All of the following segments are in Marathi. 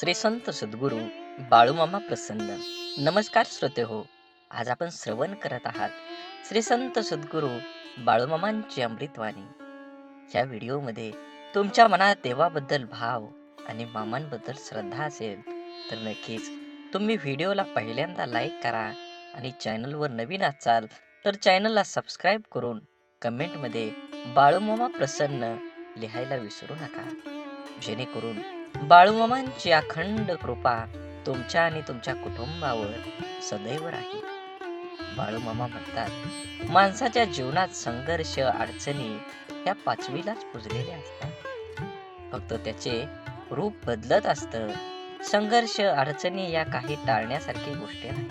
श्री संत सद्गुरू बाळूमामा प्रसन्न. नमस्कार श्रोते हो आज आपण श्रवण करत आहात श्री संत सद्गुरू बाळूमामांची अमृतवाणी. या व्हिडिओमध्ये तुमच्या मनात देवाबद्दल भाव आणि मामांबद्दल श्रद्धा असेल तर नक्कीच तुम्ही व्हिडिओला पहिल्यांदा लाईक करा आणि चॅनलवर नवीन असाल तर चॅनलला सबस्क्राईब करून कमेंटमध्ये बाळूमामा प्रसन्न लिहायला विसरू नका. जेणेकरून बाळूमामांची अखंड कृपा तुमच्या आणि तुमच्या कुटुंबावर सदैव राहील. बाळूमामा म्हणतात माणसाच्या जीवनात संघर्ष अडचणी या पाचवीलाच पुजलेल्या असतात. फक्त त्याचे रूप बदलत असतं. संघर्ष अडचणी या काही टाळण्यासारखी गोष्ट नाही.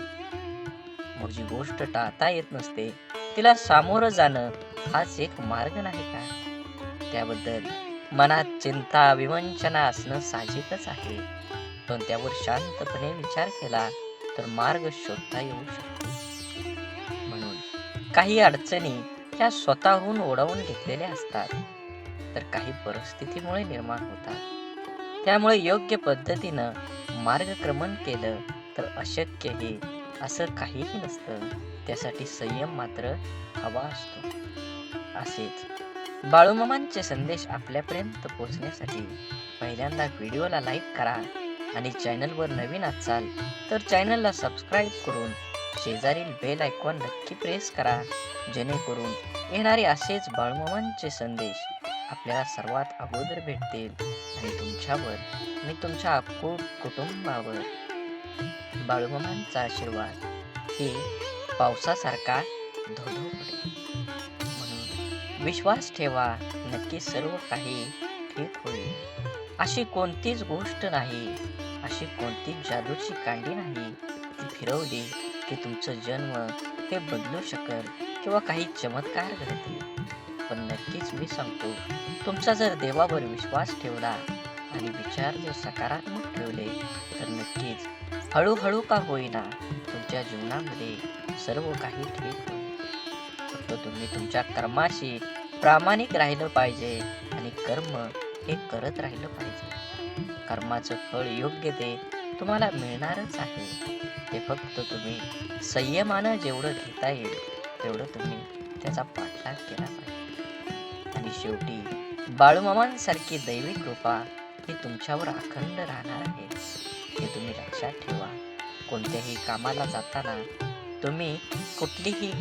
जी गोष्ट टाळता येत नसते. तिला सामोरं जाणं हाच एक मार्ग नाही का? त्याबद्दल मनात चिंता विवंचना असणं साहजिकच आहे. पण त्यावर शांतपणे विचार केला तर मार्ग शोधता येऊ शकतो. म्हणून काही अडचणी ह्या स्वतःहून ओढवून घेतलेल्या असतात. तर काही परिस्थितीमुळे निर्माण होतात. त्यामुळे योग्य पद्धतीनं मार्गक्रमण केलं तर अशक्य हे असं काहीही नसतं. त्यासाठी संयम मात्र हवा असतो. असेच बाळूमामांचे संदेश आपल्यापर्यंत पोहोचण्यासाठी पहिल्यांदा व्हिडिओला लाईक करा आणि चॅनलवर नवीन असाल तर चॅनलला सबस्क्राईब करून शेजारील बेल आयकॉन नक्की प्रेस करा जेणेकरून येणारे असेच बाळूमामांचे संदेश आपल्याला सर्वात अगोदर भेटतील आणि तुमच्यावर आणि तुमच्या अखूट कुटुंबावर. बाळूमामांचा आशीर्वाद हे पावसासारखा धोधो पडेल विश्वास ठेवा. नक्की सर्व काही ठीक होईल. अशी कोणतीच गोष्ट नाही. अशी कोणतीच जादूची कांडी नाही. ती फिरवली की तुमचं जन्म हे बदलू शकेल किंवा काही चमत्कार घडतील. पण नक्कीच मी सांगतो तुमचा जर देवावर विश्वास ठेवला आणि विचार जर सकारात्मक ठेवले तर नक्कीच हळूहळू का होईना तुमच्या जीवनामध्ये सर्व काही ठीक तो तुम्ही तुमच्या कर्माशी प्रामाणिक राहिलं पाहिजे आणि कर्म हे करत राहिलं पाहिजे. कर्माचं फळ योग्य ते तुम्हाला मिळणारच आहे. ते फक्त तुम्ही संयमानं जेवढं घेता येईल तेवढं तुम्ही त्याचा पाठलाग केला पाहिजे. आणि शेवटी बाळूमामांसारखी दैवी कृपा ही तुमच्यावर अखंड राहणार आहे. हे तुम्ही लक्षात ठेवा. कोणत्याही कामाला जाताना तुम्ही कुठलीही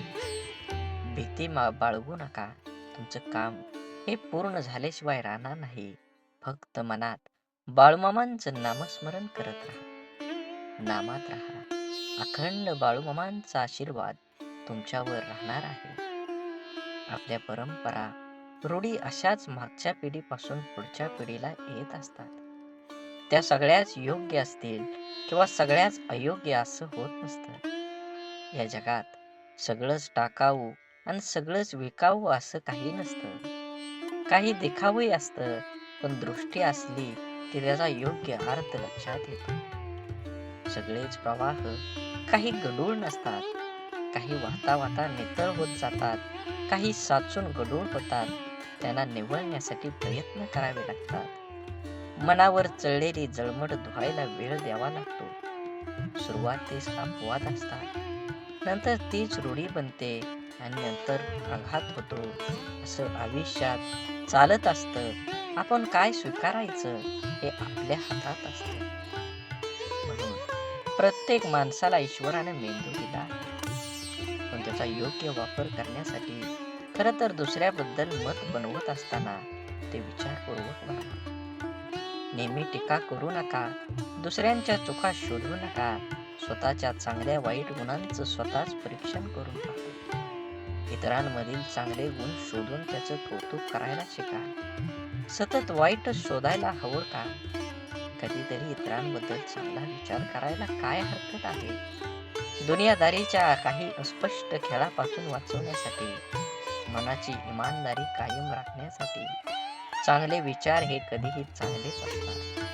भीती मा बाळगू नका. तुमचं काम हे पूर्ण झाल्याशिवाय राहणार नाही. फक्त मनात बाळूमामांचं नामस्मरण करत राहा. नामात राहा. अखंड बाळूमामांचा आशीर्वाद तुमच्यावर राहणार आहे. आपल्या परंपरा रूढी अशाच मागच्या पिढीपासून पुढच्या पिढीला येत असतात. त्या सगळ्याच योग्य असतील किंवा सगळ्याच अयोग्य असं होत नसतं. या जगात सगळंच टाकाऊ आणि सगळंच विकावं असं काही नसतं. काही देखावंही असतं पण दृष्टी असली की त्याचा योग्य अर्थ लक्षात येतो. सगळेच प्रवाह काही गडूळ नसतात काही वाहता वाहता नितळ होत जातात काही साचून गडूळ होतात. त्यांना निवळण्यासाठी प्रयत्न करावे लागतात. मनावर चढलेली जळमट धुवायला वेळ द्यावा लागतो. सुरुवातीस अपवाद असतात. नंतर तीच रूढी बनते. आणि नंतर आघात होतो. असं आयुष्यात चालत असतं. आपण काय स्वीकारायचं हे आपल्या हातात असतं. म्हणून प्रत्येक माणसाला ईश्वराने मेंदू दिला आहे. पण त्याचा योग्य वापर करण्यासाठी खरं तर दुसऱ्याबद्दल मत बनवत असताना ते विचारपूर्वक बनवा नेहमी टीका करू नका. दुसऱ्यांच्या चुका शोधू नका. स्वतःच्या चांगल्या वाईट गुणांचं स्वतःच परीक्षण करून पहा. इतरांमधील चांगले गुण शोधून त्याचं कौतुक करायला शिका. सतत वाईट शोधायला हवं का? कधीतरी इतरांबद्दल चांगला विचार करायला काय हरकत आहे? दुनियादारीच्या काही अस्पष्ट खेळापासून वाचवण्यासाठी मनाची इमानदारी कायम राखण्यासाठी चांगले विचार हे कधीही चांगलेच असतात.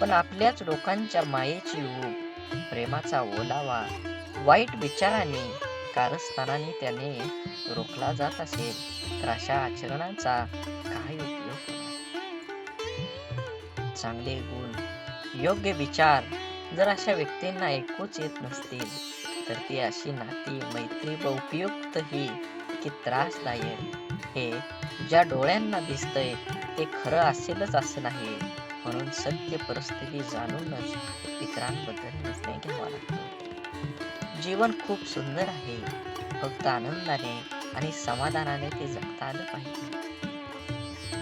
पण आपल्याच लोकांच्या मायेची ऊब प्रेमाचा ओलावा वाईट विचाराने कारस्थानाने त्याने रोखला जात असेल तर अशा आचरणांचा काय उपयोग चांगले गुण योग्य विचार जर अशा व्यक्तींना ऐकूच येत नसतील तर ती अशी नाती मैत्री व उपयुक्त ही की त्रासदायक. हे ज्या डोळ्यांना दिसतंय ते खरं असेलच असं नाही म्हणून सत्य परिस्थिती जाणूनच इतरांबद्दल निर्णय घ्यावा लागतो. जीवन खूप सुंदर आहे. फक्त आनंदाने आणि समाधानाने ते जगता आलं पाहिजे.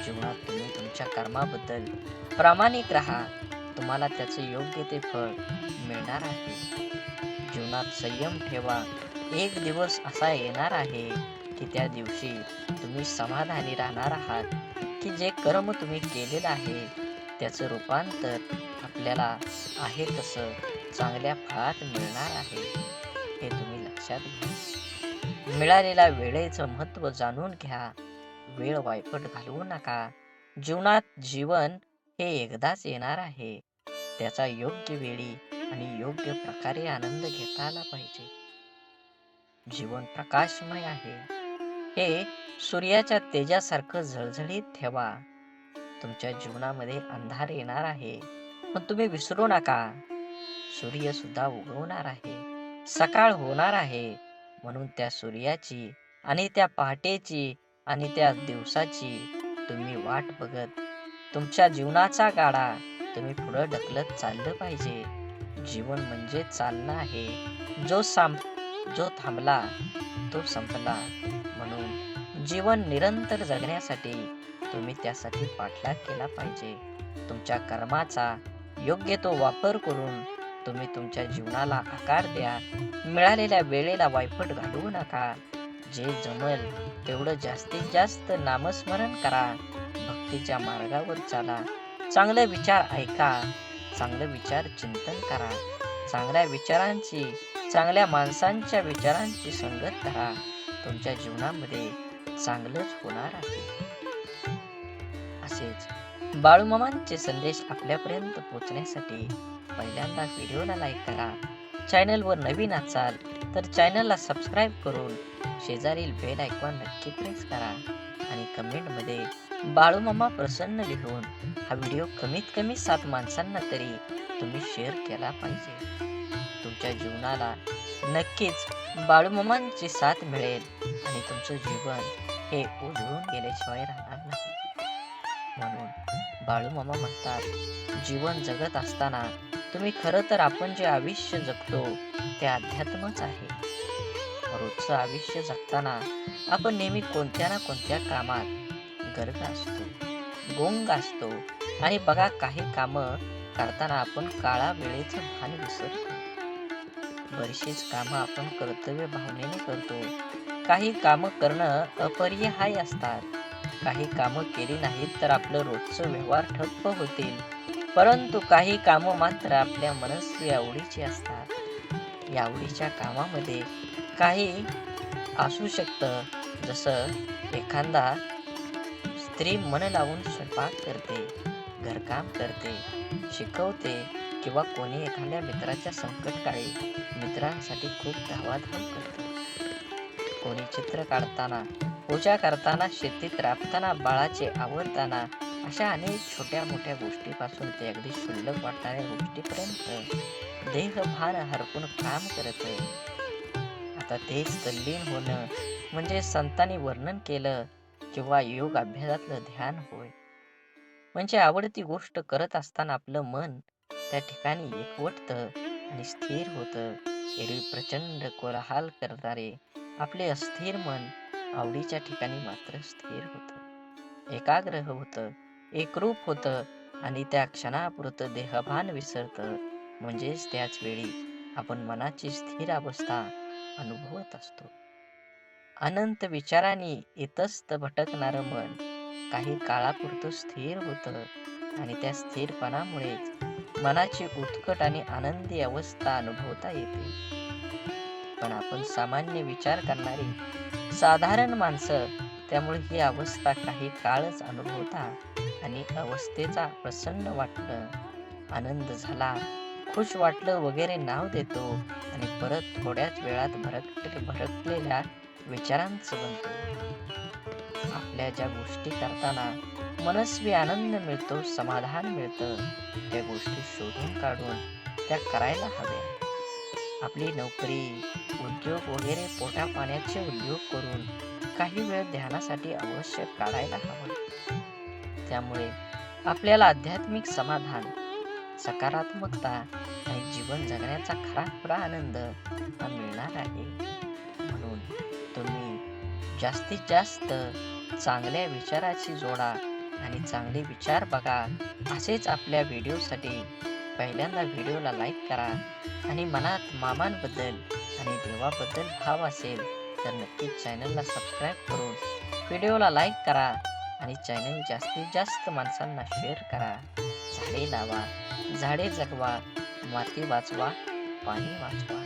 जीवनात तुम्ही तुमच्या कर्माबद्दल प्रामाणिक राहा. तुम्हाला त्याचे योग्य ते फळ मिळणार आहे. जीवनात संयम ठेवा. एक दिवस असा येणार आहे की त्या दिवशी तुम्ही समाधानी राहणार आहात की जे कर्म तुम्ही केलेलं आहे त्याचं रूपांतर आपल्याला आहे तसं चांगल्या फळात मिळणार आहे. हे तुम्ही लक्षात घ्या. मिळालेल्या वेळेचं महत्त्व जाणून घ्या. वेळ वायपट घालवू नका. जीवनात जीवन हे एकदाच येणार आहे. त्याचा योग्य वेळी आणि योग्य प्रकारे आनंद घेता आला पाहिजे. जीवन प्रकाशमय आहे. हे सूर्याच्या तेजासारखं झळझळीत ठेवा. तुमच्या जीवनामध्ये अंधार येणार आहे. पण तुम्ही विसरू नका. सूर्य सुद्धा उगवणार आहे. सकाळ होणार आहे. म्हणून त्या सूर्याची आणि त्या पहाटेची आणि त्या दिवसाची तुम्ही वाट बघत तुमच्या जीवनाचा गाडा तुम्ही पुढं ढकलत चाललं पाहिजे. जीवन म्हणजे चालणं आहे. जो साम जो थांबला तो संपला. म्हणून जीवन निरंतर जगण्यासाठी तुम्ही त्यासाठी पाठलाग केला पाहिजे. तुमच्या कर्माचा योग्य तो वापर करून तुम्ही तुमच्या जीवनाला आकार द्या. मिळालेल्या वेळेला वायफट घालवू नका. जे जमल तेवढं जास्तीत जास्त नामस्मरण करा. भक्तीच्या मार्गावर चाला. चांगले विचार ऐका. चांगलं विचार चिंतन करा. चांगल्या विचारांची चांगल्या माणसांच्या विचारांची संगत करा. तुमच्या जीवनामध्ये चांगलंच होणार आहे. बाळूमामांचे संदेश आपल्यापर्यंत पोहोचण्यासाठी पहिल्यांदा व्हिडिओला लाईक करा. चॅनलवर नवीन असाल तर चॅनलला सबस्क्राईब करून शेजारील बेल आयकॉन नक्की प्रेस करा आणि कमेंटमध्ये बाळूमामा प्रसन्न लिहून हा व्हिडिओ कमीत कमी सात माणसांना तरी तुम्ही शेअर केला पाहिजे. तुमच्या जीवनाला नक्कीच बाळूमामांची साथ मिळेल आणि तुमचं जीवन हे उजळून गेल्याशिवाय राहणार बाळूमामा म्हणतात जीवन जगत असताना तुम्ही खरं तर आपण जे आयुष्य जगतो ते अध्यात्मच आहे. रोजचं आयुष्य जगताना आपण नेहमी कोणत्या ना कोणत्या कामात गर्ग असतो गोंग असतो आणि बघा काही कामं करताना आपण काळा वेळेचं भान विसरतो. बरीचशीच कामं आपण कर्तव्य भावनेने करतो. काही कामं करणं अपरिहाय असतात. काही कामं केली नाहीत तर आपलं रोजचं व्यवहार ठप्प होतील. परंतु काही कामं मात्र आपल्या मनस्वी आवडीची असतात. या आवडीच्या कामामध्ये काही असू शकतं. जसं एखादा स्त्री मन लावून स्वयंपाक करते घरकाम करते शिकवते किंवा कोणी एखाद्या मित्राच्या संकटकाळी मित्रांसाठी खूप धावाधाव करते. कोणी चित्र काढताना पूजा करताना शेतीत राबताना बाळाचे आवडताना अशा अनेक छोट्या मोठ्या गोष्टीपासून ते अगदी शुल्लक वाटणाऱ्या गोष्टीपर्यंत देहभान हरपून काम करत आता तेच तल्लीन होणं म्हणजे संतांनी वर्णन केलं किंवा योग अभ्यासातलं ध्यान होय. म्हणजे आवडती गोष्ट करत असताना आपलं मन त्या ठिकाणी एकवटतं आणि स्थिर होतं. एरवी प्रचंड कोलाहाल करणारे आपले अस्थिर मन आवडीच्या ठिकाणी मात्र स्थिर होतं. एकाग्र होतं एकरूप होतं आणि त्या क्षणापुरतं देहभान विसरतं. म्हणजेच त्याच वेळी आपण मनाची स्थिर अवस्था अनुभवत असतो. अनंत विचारांनी इतस्त भटकणारं मन काही काळापुरतं स्थिर होतं आणि त्या स्थिरपणामुळेच मनाची उत्कट आणि आनंदी अवस्था अनुभवता येते. पण आपण सामान्य विचार करणारी साधारण माणसं त्यामुळे ही अवस्था काही काळच अनुभवता आणि अवस्थेचा प्रसन्न वाटणं आनंद झाला. खुश वाटलं वगैरे नाव देतो आणि परत थोड्याच वेळात भरक भरकलेल्या विचारांचं बनतो. आपल्या ज्या गोष्टी करताना मनस्वी आनंद मिळतो समाधान मिळतं त्या गोष्टी शोधून काढून त्या करायला हव्या. आपली नोकरी उद्योग वगैरे पोटा पाण्याचे उद्योग करून काही वेळ ध्यानासाठी अवश्य काढायला हवा. त्यामुळे आपल्याला आध्यात्मिक समाधान सकारात्मकता आणि जीवन जगण्याचा खरा खरा आनंद हा मिळणार आहे. म्हणून तुम्ही जास्तीत जास्त चांगल्या विचाराची जोडा आणि चांगले विचार बघा. असेच आपल्या व्हिडिओसाठी पहिल्यांदा व्हिडिओला लाईक करा आणि मनात मामांबद्दल आणि देवाबद्दल भाव असेल तर नक्कीच चॅनलला सबस्क्राईब करून व्हिडिओला लाईक करा आणि चॅनल जास्तीत जास्त माणसांना शेअर करा. झाडे लावा झाडे जगवा माती वाचवा पाणी वाचवा.